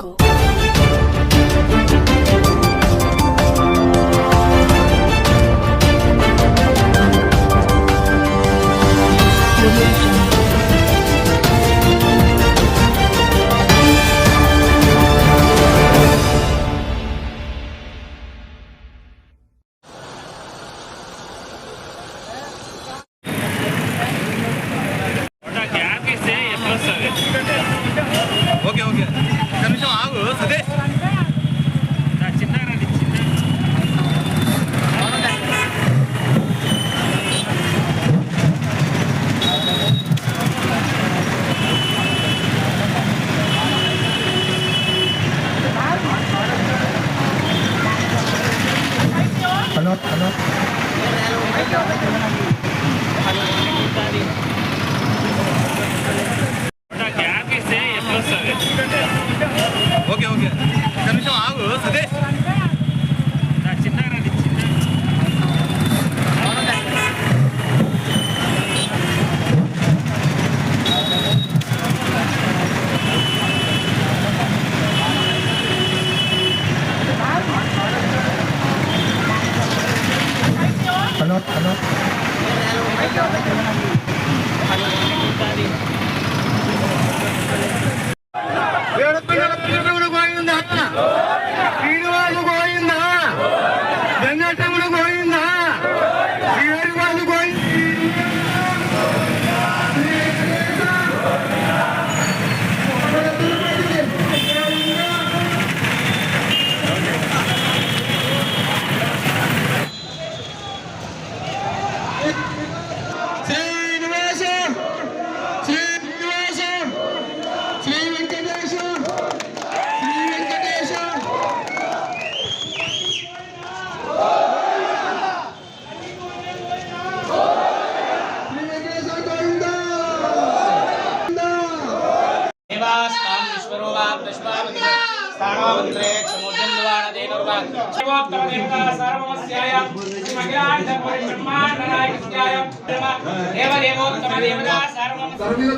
jungle.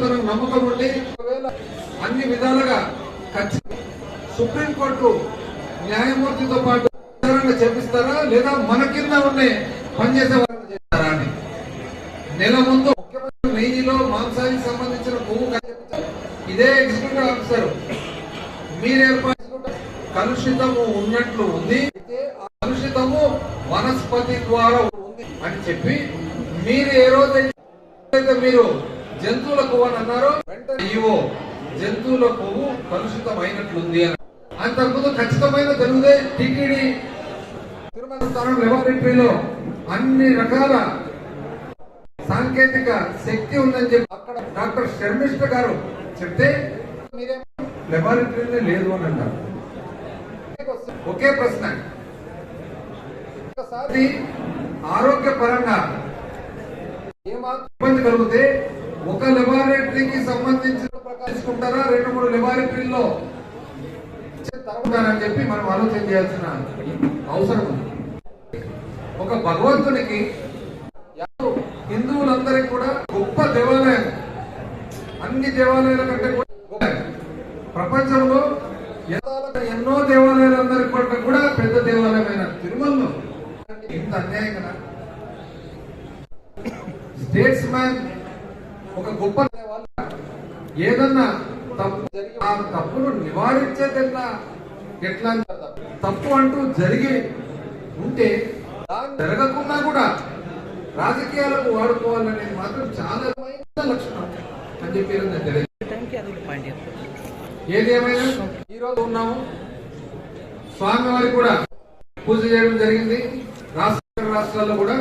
తన నమ్మకం ఉండి అన్ని విధాలుగా సుప్రీంకోర్టు న్యాయమూర్తితో పాటు చేపిస్తారా లేదా మన కింద ఉండే పనిచేసే వాళ్ళని చేస్తారా అని? నెల ముందు ముఖ్యమంత్రి నెయ్యిలో మాంసానికి సంబంధించిన పువ్వు ఇదే ఎగ్జిక్యూటివ్ ద్వారా ఉంది అని చెప్పి మీరు ఏ రోజైతే మీరు జంతువుల కొవ్వు అని అన్నారో వెంటనే ఈవో జంతువుల కొవ్వు కలుషితమైనట్లుంది అని. అంతకుముందు ఖచ్చితమైన తెలుగుదే టిటిడి తిరుమల లెబారెటరీలో అన్ని రకాల సాంకేతిక శక్తి ఉందని చెప్పి అక్కడ డాక్టర్ శర్మిష్ఠ గారు చెప్తే మీరేమో లెబారెటరీనే లేదు అని అంటారు. ఒకే ప్రశ్న. ఒక్కసారి ఆరోగ్యపరంగా ఇబ్బంది కలిగితే ఒక లెబారెటరీకి సంబంధించిన ప్రకాశించుకుంటారా రెండు మూడు లెబారెటరీల్లో తరపుతారని చెప్పి మనం ఆలోచన చేయాల్సిన అవసరం ఒక భగవంతునికి హిందువులందరికీ కూడా గొప్ప దేవాలయం. అన్ని దేవాలయాల కంటే కూడా ప్రపంచంలో ఎన్నో- దేవాలయాలు దేవాలయాలందరి కంటే కూడా పెద్ద దేవాలయమైన తిరుమలలో ఇంత అన్యాయం కదా? స్టేట్స్ మ్యాన్ ఒక గొప్ప వాళ్ళు ఏదన్నా తప్పు జరిగి ఆ తప్పును నివారించేదన్నా ఎట్లా? తప్పు అంటూ జరిగి ఉంటే జరగకుండా కూడా రాజకీయాలకు వాడుకోవాలనేది మాత్రం చాలా లక్షణం అని చెప్పి నాకు తెలియదు. ఏది ఏమైనా? ఈ రోజు ఉన్నాము. స్వామివారి కూడా పూజ చేయడం జరిగింది. రాష్ట్ర రాష్ట్రాల్లో కూడా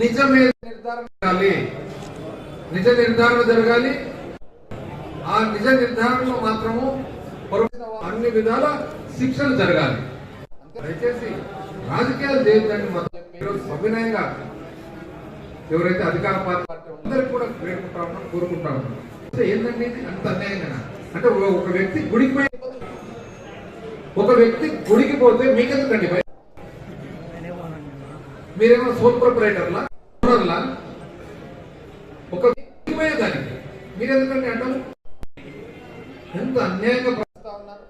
నిజమే నిర్ధారణ జరగాలి. నిజ నిర్ధారణ జరగాలి. ఆ నిజ నిర్ధారణలో మాత్రము అన్ని విధాల శిక్షలు జరగాలి. దయచేసి రాజకీయాలు చేయొద్దని మాత్రం సవినయంగా ఎవరైతే అధికార పార్టీ అందరికి కూడా వేడుకుంటా ఉన్నాం కోరుకుంటా ఉన్నాం అంటే ఏంటండి అంత అన్యాయంగా అంటే ఒక- వ్యక్తి గుడికి పోయి ఒక వ్యక్తి గుడికి పోతే మీకెందుకండి మీరేమో సోల్ ప్రొపరేటర్లా? ఓనర్లా? ఒక దానికి మీరు ఎందుకంటే అంటారు? ఎంత అన్యాయంగా ప్రశ్నిస్తా ఉన్నారు?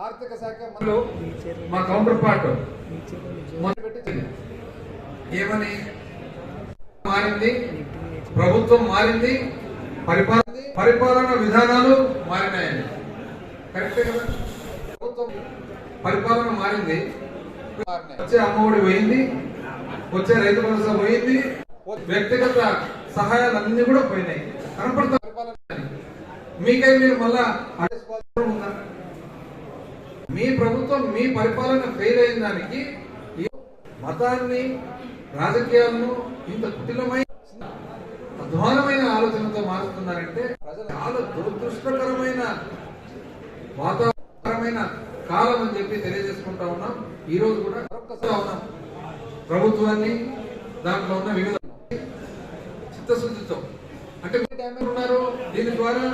ఆర్థిక శాఖ మంత్రులు మా కౌంటర్ పార్ట్ ఏమని? మారింది. ప్రభుత్వం మారింది. పరిపాలన పరిపాలన విధానాలు మారినాయని కరెక్టే కదా? ప్రభుత్వం పరిపాలన మారింది. వచ్చే అమ్మఒడి పోయింది వచ్చే రైతు భరోసా పోయింది వ్యక్తిగత సహాయాలు అన్ని కూడా పోయినాయి. కనపడతా మీకై మీరు మళ్ళా మీ ప్రభుత్వం మీ పరిపాలన ఫెయిల్ అయిన దానికి మతాన్ని రాజకీయాలను ఇంత కుటిలమైన అధ్వానమైన ఆలోచనతో మారుస్తున్నారంటే ప్రజలు చాలా దురదృష్టకరమైన వాతావరణమైన కాలం అని చెప్పి తెలియజేసుకుంటా ఉన్నాం. ఈ రోజు కూడా ఉన్నాం ప్రభుత్వాన్ని దాంట్లో ఉన్న వివిధ చిత్తశుద్ధితో. అంటే మీరు ఉన్నారు దీని ద్వారా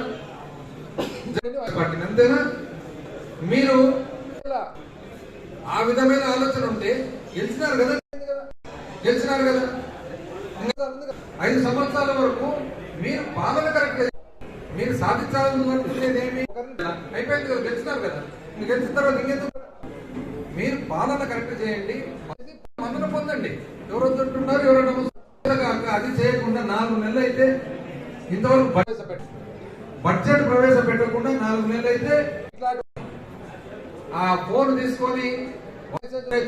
అంతేనా? మీరు ఆ విధమైన ఆలోచన ఉంటే గెలిచినారు కదా? గెలిచినారు కదా? ఐదు సంవత్సరాల వరకు మీరు పాలన కరెక్ట్ మీరు సాధించాలనుకునేది ఏమి? అయిపోయింది కదా గెలిచినారు కదా. మీరు గెలిచిన తర్వాత ఇంకెందుకు మీరు పాలన కరెక్ట్ చేయండి మన్నన పొందండి. ఎవరు వద్దంటున్నారు ఎవరైనా కాక అది చేయకుండా నాలుగు నెలలు అయితే ఇంతవరకు ప్రవేశపెట్ట బడ్జెట్ ప్రవేశపెట్టకుండా నాలుగు నెలలు అయితే ఇట్లా ఆ ఫోన్ తీసుకొని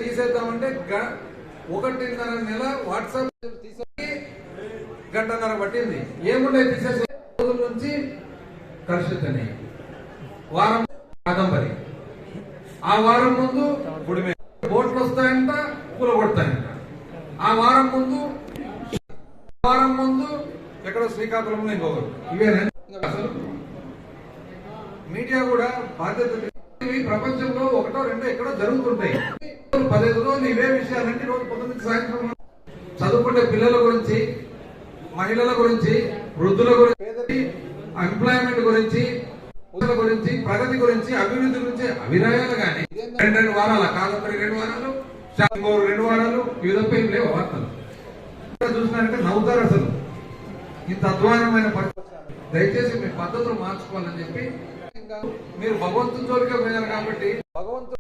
తీసేద్దామంటే గ- ఒకటిన్నర నెల వాట్సాప్ తీసేసి గంటన్నర పట్టింది. ఏముండే తీసేసే? రోజుల నుంచి కలుషితనే వారం కాదంబరి ఆ వారం ముందు గుడిమే ఓట్లు వస్తాయంట పూల కొడతాయంట. ఆ వారం ముందు వారం ముందు ఎక్కడ శ్రీకాకుళంలో ఇంకొకరు. ఇవే అసలు. మీడియా కూడా బాధ్యత ప్రపంచంలో ఒకటో రెండో ఎక్కడో జరుగుతుంటాయి. పదిహేను రోజులు ఇవే విషయాలంటే రోజు పొద్దున్న సాయంత్రం చదువుకునే పిల్లల గురించి మహిళల గురించి వృద్ధుల గురించి పేదరి ఎంప్లాయ్మెంట్ గురించి ఉద్యోగుల గురించి ప్రగతి గురించి అభివృద్ధి గురించి అభిప్రాయాలు కానీ రెండు రెండు వారాల కాదంబరి రెండు వారాలు ఇంకోరు రెండు వారాలు ఇవి తప్ప ఏం లేవు వార్తలు. ఇక్కడ చూసినారంటే నవ్వుతారు అసలు. ఇంత అధ్వానమైన దయచేసి మీ పద్ధతులు మార్చుకోవాలని చెప్పి మీరు భగవంతుని జోలికే పోయారు కాబట్టి భగవంతుడు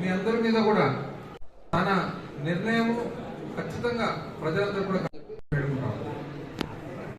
మీ అందరి మీద కూడా తన నిర్ణయం ఖచ్చితంగా ప్రజలందరూ కూడా